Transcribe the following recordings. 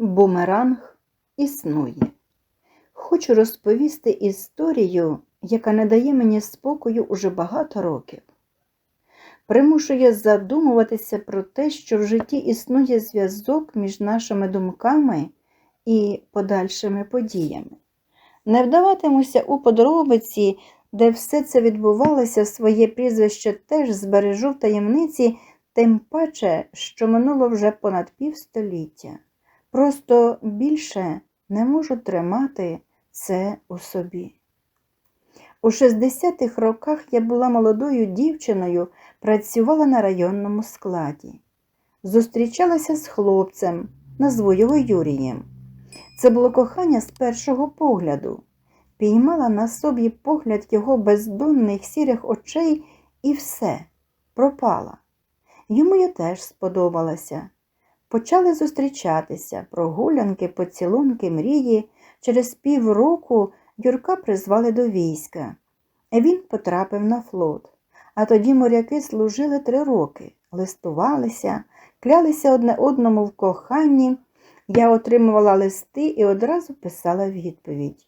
Бумеранг існує. Хочу розповісти історію, яка не дає мені спокою уже багато років. Примушує задумуватися про те, що в житті існує зв'язок між нашими думками і подальшими подіями. Не вдаватимуся у подробиці, де все це відбувалося, своє прізвище теж збережу в таємниці, тим паче, що минуло вже понад півстоліття. Просто більше не можу тримати це у собі. У 60-х роках я була молодою дівчиною, працювала на районному складі. Зустрічалася з хлопцем, назву його Юрієм. Це було кохання з першого погляду. Піймала на собі погляд його бездонних сірих очей і все, пропала. Йому я теж сподобалася. Почали зустрічатися, прогулянки, поцілунки, мрії. Через півроку Юрка призвали до війська. Він потрапив на флот. А тоді моряки служили три роки, листувалися, клялися одне одному в коханні. Я отримувала листи і одразу писала відповідь.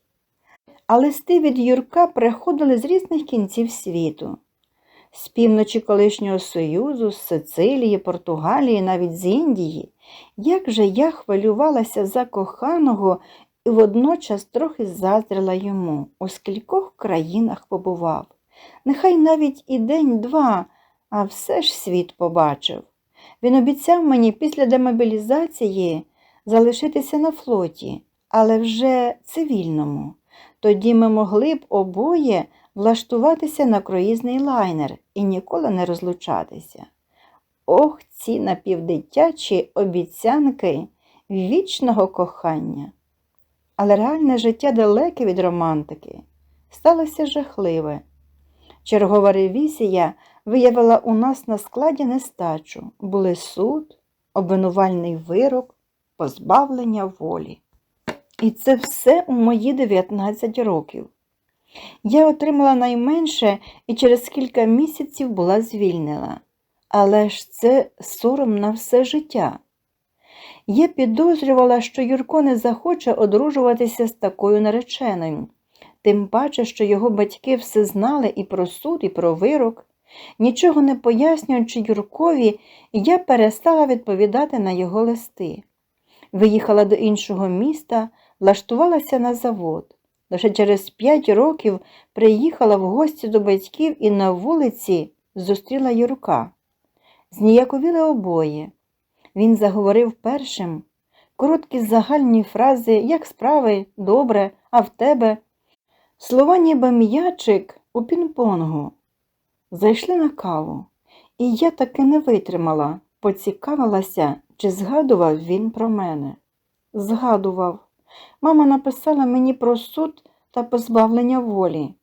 А листи від Юрка приходили з різних кінців світу. З півночі колишнього Союзу, з Сицилії, Португалії, навіть з Індії. Як же я хвилювалася за коханого і водночас трохи заздрила йому, у скількох країнах побував. Нехай навіть і день-два, а все ж світ побачив. Він обіцяв мені після демобілізації залишитися на флоті, але вже цивільному. Тоді ми могли б обоє влаштуватися на круїзний лайнер і ніколи не розлучатися. Ох, ці напівдитячі обіцянки вічного кохання. Але реальне життя далеке від романтики, сталося жахливе. Чергова ревізія виявила у нас на складі нестачу, були суд, обвинувальний вирок, позбавлення волі. І це все у мої 19 років. Я отримала найменше і через кілька місяців була звільнена. Але ж це сором на все життя. Я підозрювала, що Юрко не захоче одружуватися з такою нареченою, тим паче, що його батьки все знали і про суд, і про вирок. Нічого не пояснюючи Юркові, я перестала відповідати на його листи. Виїхала до іншого міста, влаштувалася на завод. Лише через п'ять років приїхала в гості до батьків і на вулиці зустріла Юрка. Зніяковіли обоє. Він заговорив першим. Короткі загальні фрази, як справи, добре, а в тебе. Слова ніби м'ячик у пінг-понгу. Зайшли на каву, і я таки не витримала, поцікавилася, чи згадував він про мене. Згадував. Мама написала мені про суд та позбавлення волі.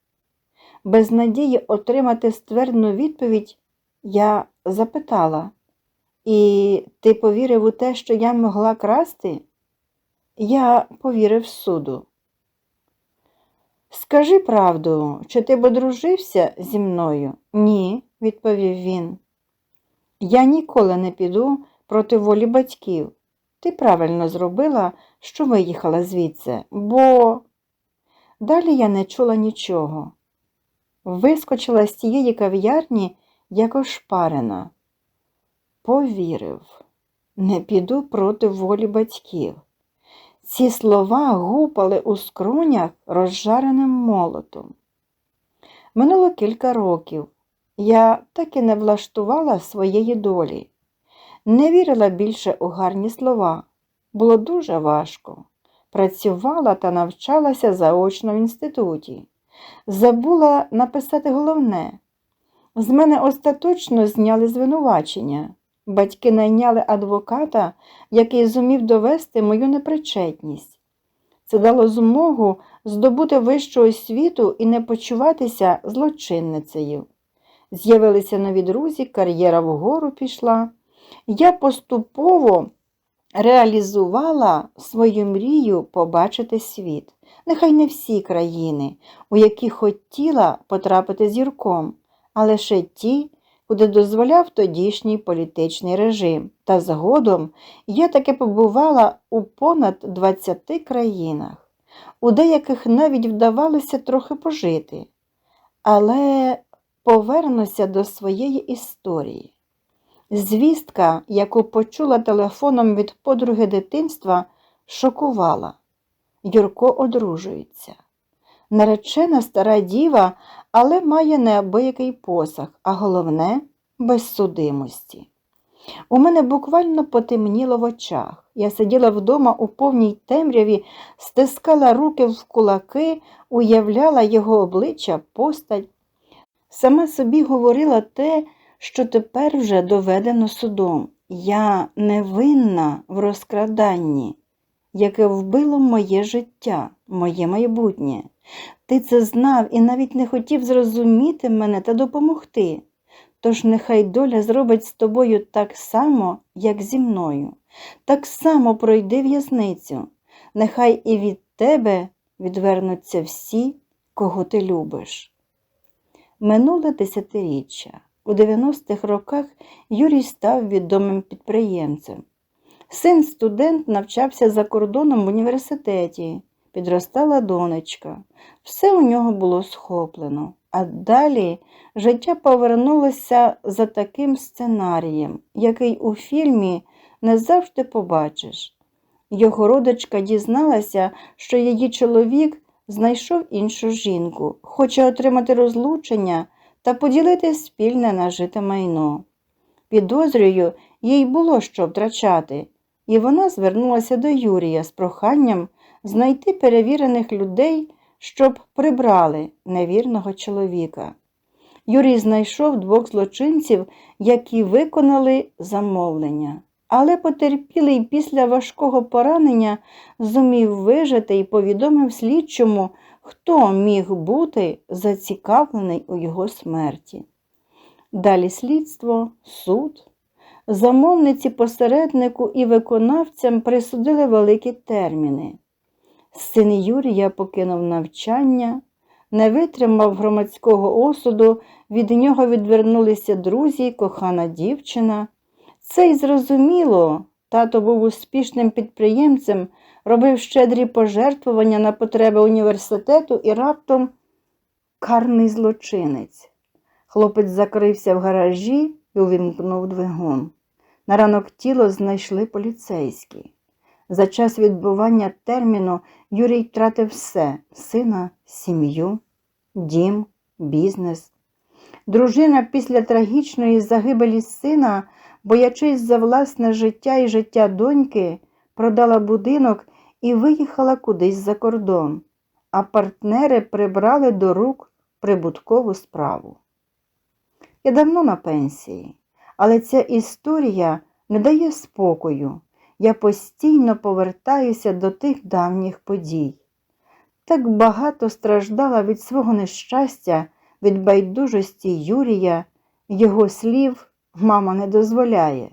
Без надії отримати ствердну відповідь я запитала, і ти повірив у те, що я могла красти? Я повірив суду. Скажи правду, чи ти б одружився зі мною? Ні, відповів він. Я ніколи не піду проти волі батьків. Ти правильно зробила, що виїхала звідси, бо далі я не чула нічого. Вискочила з тієї кав'ярні, як ошпарена. Повірив, не піду проти волі батьків. Ці слова гупали у скронях розжареним молотом. Минуло кілька років. Я так і не влаштувала своєї долі, не вірила більше у гарні слова. Було дуже важко. Працювала та навчалася заочно в інституті. Забула написати головне. З мене остаточно зняли звинувачення. Батьки найняли адвоката, який зумів довести мою непричетність. Це дало змогу здобути вищу освіту і не почуватися злочинницею. З'явилися нові друзі, кар'єра вгору пішла. Я поступово реалізувала свою мрію побачити світ. Нехай не всі країни, у які хотіла потрапити зірком, а лише ті, куди дозволяв тодішній політичний режим. Та згодом я таки побувала у понад 20 країнах, у деяких навіть вдавалося трохи пожити. Але повернуся до своєї історії. Звістка, яку почула телефоном від подруги дитинства, шокувала. Юрко одружується. Наречена стара діва, але має неабиякий посаг, а головне без судимості. У мене буквально потемніло в очах. Я сиділа вдома у повній темряві, стискала руки в кулаки, уявляла його обличчя, постать. Сама собі говорила те, що тепер вже доведено судом. Я невинна в розкраданні, яке вбило моє життя, моє майбутнє. Ти це знав і навіть не хотів зрозуміти мене та допомогти. Тож нехай доля зробить з тобою так само, як зі мною, так само пройди в'язницю, нехай і від тебе відвернуться всі, кого ти любиш. Минуле десятиріччя. У 90-х роках Юрій став відомим підприємцем. Син студент навчався за кордоном в університеті, підростала донечка. Все у нього було схоплено. А далі життя повернулося за таким сценарієм, який у фільмі не завжди побачиш. Його родичка дізналася, що її чоловік знайшов іншу жінку, хоче отримати розлучення та поділити спільне нажите майно. Підозрюю, їй було що втрачати, і вона звернулася до Юрія з проханням знайти перевірених людей, щоб прибрали невірного чоловіка. Юрій знайшов двох злочинців, які виконали замовлення. Але потерпілий після важкого поранення зумів вижити і повідомив слідчому, хто міг бути зацікавлений у його смерті. Далі слідство, суд. Замовниці посереднику і виконавцям присудили великі терміни. Син Юрія покинув навчання, не витримав громадського осуду, від нього відвернулися друзі, кохана дівчина. Це й зрозуміло, тато був успішним підприємцем, робив щедрі пожертвування на потреби університету і раптом карний злочинець. Хлопець закрився в гаражі і увімкнув двигун. На ранок тіло знайшли поліцейські. За час відбування терміну Юрій втратив все сина, сім'ю, дім, бізнес. Дружина після трагічної загибелі сина, боячись за власне життя і життя доньки, продала будинок і виїхала кудись за кордон, а партнери прибрали до рук прибуткову справу. Я давно на пенсії, але ця історія не дає спокою. Я постійно повертаюся до тих давніх подій. Так багато страждала від свого нещастя, від байдужості Юрія, його слів мама не дозволяє.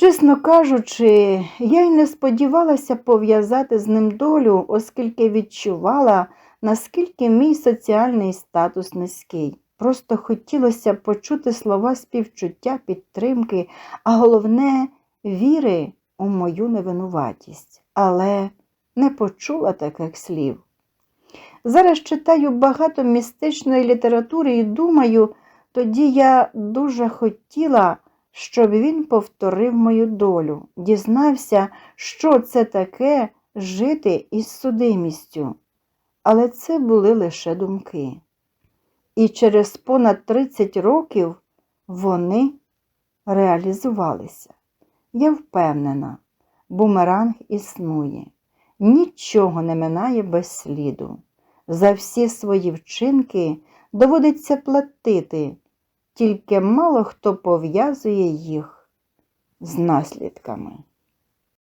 Чесно кажучи, я й не сподівалася пов'язати з ним долю, оскільки відчувала, наскільки мій соціальний статус низький. Просто хотілося почути слова співчуття, підтримки, а головне віри у мою невинуватість, але не почула таких слів. Зараз читаю багато містичної літератури і думаю, тоді я дуже хотіла, щоб він повторив мою долю, дізнався, що це таке жити із судимістю. Але це були лише думки. І через понад 30 років вони реалізувалися. Я впевнена, бумеранг існує, нічого не минає без сліду. За всі свої вчинки доводиться платити, тільки мало хто пов'язує їх з наслідками.